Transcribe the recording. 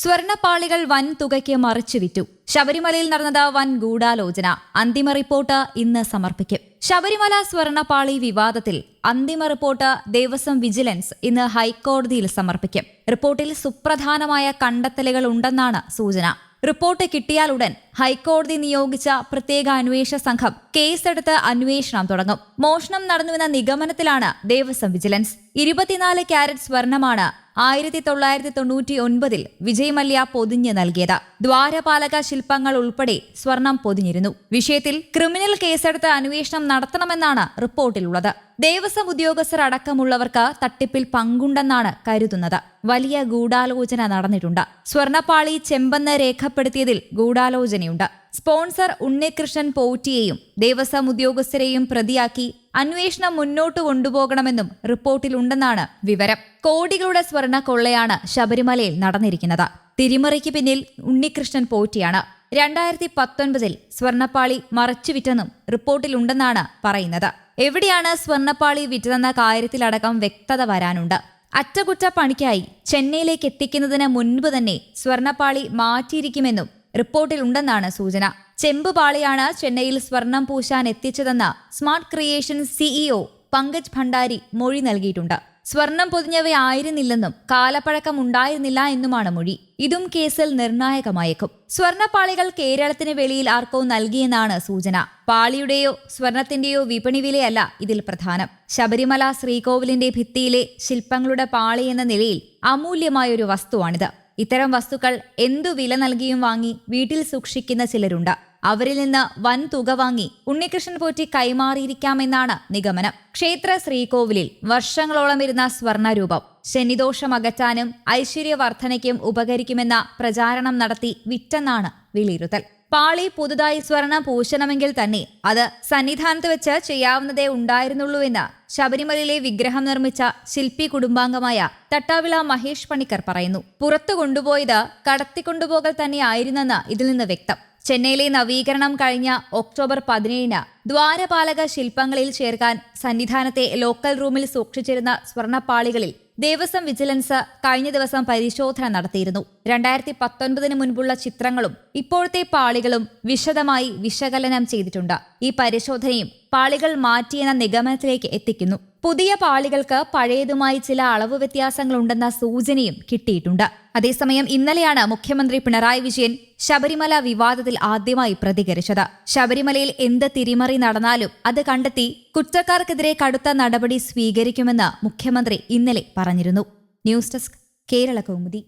സ്വർണപ്പാളികൾ വൻ തുകയ്ക്ക് മറിച്ചുവിറ്റു. ശബരിമലയിൽ നടന്നത് വൻ ഗൂഢാലോചന. അന്തിമ റിപ്പോർട്ട് ഇന്ന് സമർപ്പിക്കും. ശബരിമല സ്വർണപ്പാളി വിവാദത്തിൽ അന്തിമ റിപ്പോർട്ട് ദേവസ്വം വിജിലൻസ് ഇന്ന് ഹൈക്കോടതിയിൽ സമർപ്പിക്കും. റിപ്പോർട്ടിൽ സുപ്രധാനമായ കണ്ടെത്തലുകൾ ഉണ്ടെന്നാണ് സൂചന. റിപ്പോർട്ട് കിട്ടിയാലുടൻ ഹൈക്കോടതി നിയോഗിച്ച പ്രത്യേക അന്വേഷണ സംഘം കേസെടുത്ത് അന്വേഷണം തുടങ്ങും. മോഷണം നടന്നുവെന്ന നിഗമനത്തിലാണ് ദേവസ്വം വിജിലൻസ്. ഇരുപത്തിനാല് ക്യാരറ്റ് സ്വർണമാണ് ആയിരത്തി തൊള്ളായിരത്തി തൊണ്ണൂറ്റി ഒൻപതിൽ വിജയ് മല്യ പൊതിഞ്ഞ് നൽകിയത്. ദ്വാരപാലക ശില്പങ്ങൾ ഉൾപ്പെടെ സ്വർണം പൊതിഞ്ഞിരുന്നു. വിഷയത്തിൽ ക്രിമിനൽ കേസെടുത്ത് അന്വേഷണം നടത്തണമെന്നാണ് റിപ്പോർട്ടിലുള്ളത്. ദേവസ്വം ഉദ്യോഗസ്ഥർ അടക്കമുള്ളവർക്ക് തട്ടിപ്പിൽ പങ്കുണ്ടെന്നാണ് കരുതുന്നത്. വലിയ ഗൂഢാലോചന നടന്നിട്ടുണ്ട്. സ്വർണപ്പാളി ചെമ്പെന്ന് രേഖപ്പെടുത്തിയതിൽ ഗൂഢാലോചനയുണ്ട് സ്പോൺസർ ഉണ്ണികൃഷ്ണൻ പോറ്റിയെയും ദേവസ്വം ഉദ്യോഗസ്ഥരെയും പ്രതിയാക്കി അന്വേഷണം മുന്നോട്ട് കൊണ്ടുപോകണമെന്നും റിപ്പോർട്ടിലുണ്ടെന്നാണ് വിവരം. കോടികളുടെ സ്വർണ കൊള്ളയാണ് ശബരിമലയിൽ നടന്നിരിക്കുന്നത്. തിരിമറിക്ക് പിന്നിൽ ഉണ്ണികൃഷ്ണൻ പോറ്റിയാണ്. രണ്ടായിരത്തി പത്തൊൻപതിൽ സ്വർണപ്പാളി മറച്ചുവിറ്റെന്നും റിപ്പോർട്ടിലുണ്ടെന്നാണ് പറയുന്നത്. എവിടെയാണ് സ്വർണപ്പാളി വിറ്റതെന്ന കാര്യത്തിലടക്കം വ്യക്തത വരാനുണ്ട്. അറ്റകുറ്റപ്പണിക്കായി ചെന്നൈയിലേക്ക് എത്തിക്കുന്നതിന് മുൻപ് തന്നെ സ്വർണപ്പാളി മാറ്റിയിരിക്കുമെന്നും റിപ്പോർട്ടിലുണ്ടെന്നാണ് സൂചന. ചെമ്പുപാളിയാണ് ചെന്നൈയിൽ സ്വർണം പൂശാൻ എത്തിച്ചതെന്ന് smart creation CEO Pankaj Bhandari മൊഴി നൽകിയിട്ടുണ്ട്. സ്വർണം പൊതിഞ്ഞവയായിരുന്നില്ലെന്നും കാലപ്പഴക്കം ഉണ്ടായിരുന്നില്ല എന്നുമാണ് മൊഴി. ഇതും കേസിൽ നിർണായകമായേക്കും. സ്വർണപ്പാളികൾ കേരളത്തിന് വെളിയിൽ ആർക്കോ നൽകിയെന്നാണ് സൂചന. പാളിയുടെയോ സ്വർണത്തിന്റെയോ വിപണി വിലയല്ല ഇതിൽ പ്രധാനം. ശബരിമല ശ്രീകോവിലിന്റെ ഭിത്തിയിലെ ശില്പങ്ങളുടെ പാളി എന്ന നിലയിൽ അമൂല്യമായൊരു വസ്തുവാണിത്. ഇത്തരം വസ്തുക്കൾ എന്തു വില നൽകിയും വാങ്ങി വീട്ടിൽ സൂക്ഷിക്കുന്ന ചിലരുണ്ട്. അവരിൽ നിന്ന് വൻ തുക വാങ്ങി ഉണ്ണികൃഷ്ണൻ പോറ്റി കൈമാറിയിരിക്കാമെന്നാണ് നിഗമനം. ക്ഷേത്ര ശ്രീകോവിലിൽ വർഷങ്ങളോളം ഇരുന്ന സ്വർണരൂപം. ശനിദോഷം അകറ്റാനും ഐശ്വര്യവർദ്ധനയ്ക്കും ഉപകരിക്കുമെന്ന പ്രചാരണം നടത്തി വിറ്റെന്നാണ് വിലയിരുത്തൽ. പാളി പുതുതായി സ്വർണം പൂശണമെങ്കിൽ തന്നെ അത് സന്നിധാനത്ത് വെച്ച് ചെയ്യാവുന്നതേ ഉണ്ടായിരുന്നുള്ളൂവെന്ന് ശബരിമലയിലെ വിഗ്രഹം നിർമ്മിച്ച ശില്പി കുടുംബാംഗമായ തട്ടാവിള മഹേഷ് പണിക്കർ പറയുന്നു. പുറത്തു കൊണ്ടുപോയത് കടത്തിക്കൊണ്ടുപോകൽ തന്നെയായിരുന്നെന്ന് ഇതിൽ നിന്ന് വ്യക്തം. ചെന്നൈയിലെ നവീകരണം കഴിഞ്ഞ ഒക്ടോബർ പതിനേഴിന് ദ്വാരപാലക ശില്പങ്ങളിൽ ചേർക്കാൻ സന്നിധാനത്തെ ലോക്കൽ റൂമിൽ സൂക്ഷിച്ചിരുന്ന സ്വർണപ്പാളികളിൽ ദേവസ്വം വിജിലൻസ് കഴിഞ്ഞ ദിവസം പരിശോധന നടത്തിയിരുന്നു. രണ്ടായിരത്തി പത്തൊൻപതിന് മുൻപുള്ള ചിത്രങ്ങളും ഇപ്പോഴത്തെ പാളികളും വിശദമായി വിശകലനം ചെയ്തിട്ടുണ്ട്. ഈ പരിശോധനയും പാളികൾ മാറ്റിയെന്ന നിഗമനത്തിലേക്ക് എത്തിക്കുന്നു. പുതിയ പാളികൾക്ക് പഴയതുമായി ചില അളവ് വ്യത്യാസങ്ങളുണ്ടെന്ന സൂചനയും കിട്ടിയിട്ടുണ്ട്. അതേസമയം ഇന്നലെയാണ് മുഖ്യമന്ത്രി പിണറായി വിജയൻ ശബരിമല വിവാദത്തിൽ ആദ്യമായി പ്രതികരിച്ചത്. ശബരിമലയിൽ എന്ത് തിരിമറി നടന്നാലും അത് കണ്ടെത്തി കുറ്റക്കാർക്കെതിരെ കടുത്ത നടപടി സ്വീകരിക്കുമെന്ന് മുഖ്യമന്ത്രി ഇന്നലെ പറഞ്ഞിരുന്നു. News desk Kerala Kaumudi.